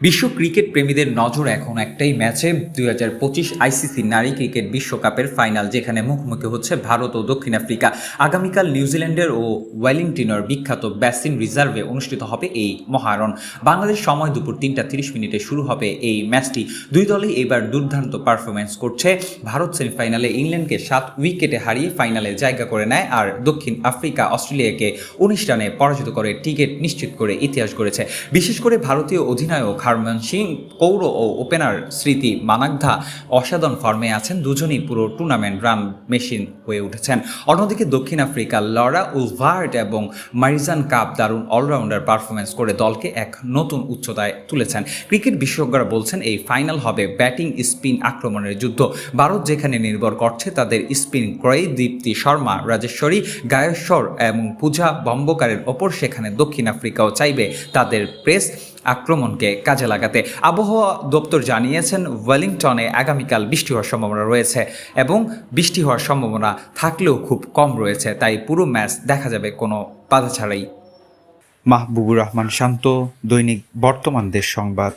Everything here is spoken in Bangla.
বিশ্ব ক্রিকেট প্রেমীদের নজর এখন একটাই ম্যাচে। দুই হাজার পঁচিশ আইসিসি নারী ক্রিকেট বিশ্বকাপের ফাইনাল, যেখানে মুখোমুখি হচ্ছে ভারত ও দক্ষিণ আফ্রিকা। আগামীকাল নিউজিল্যান্ডের ও ওয়েলিংটনের বিখ্যাত ব্যাসিন রিজার্ভে অনুষ্ঠিত হবে এই মহারণ। বাংলাদেশ সময় দুপুর তিনটা তিরিশ মিনিটে শুরু হবে এই ম্যাচটি। দুই দলই এবার দুর্দান্ত পারফরমেন্স করছে। ভারত সেমিফাইনালে ইংল্যান্ডকে সাত উইকেটে হারিয়ে ফাইনালে জায়গা করে নেয় আর দক্ষিণ আফ্রিকা অস্ট্রেলিয়াকে উনিশ রানে পরাজিত করে টিকিট নিশ্চিত করে ইতিহাস গড়েছে। বিশেষ করে ভারতীয় অধিনায়ক হারমান সিং কৌর ও ওপেনার স্মৃতি মানাগধা অসাধারণ ফর্মে আছেন। দুজনই পুরো টুর্নামেন্ট রান মেশিন হয়ে উঠেছেন। অন্যদিকে দক্ষিণ আফ্রিকার লরা উলভার্ট এবং মারিজান কাপ দারুণ অলরাউন্ডার পারফরমেন্স করে দলকে এক নতুন উচ্চতায় তুলেছেন। ক্রিকেট বিশেষজ্ঞরা বলছেন, এই ফাইনাল হবে ব্যাটিং স্পিন আক্রমণের যুদ্ধ। ভারত যেখানে নির্ভর করছে, তাদের স্পিন ক্রয়ে দীপ্তি শর্মা, রাজেশ্বরী, গায়েশ্বর এবং পূজা বম্বকারের ওপর, সেখানে দক্ষিণ আফ্রিকাও চাইবে তাদের প্রেস। আক্রমণকে কাজে লাগাতে। আবহাওয়া দপ্তর জানিয়েছেন, ওয়েলিংটনে আগামীকাল বৃষ্টি হওয়ার সম্ভাবনা রয়েছে এবং বৃষ্টি হওয়ার সম্ভাবনা থাকলেও খুব কম রয়েছে, তাই পুরো ম্যাচ দেখা যাবে কোনো বাধা ছাড়াই। মাহবুবুর রহমান শান্ত, দৈনিক বর্তমান দেশ সংবাদ।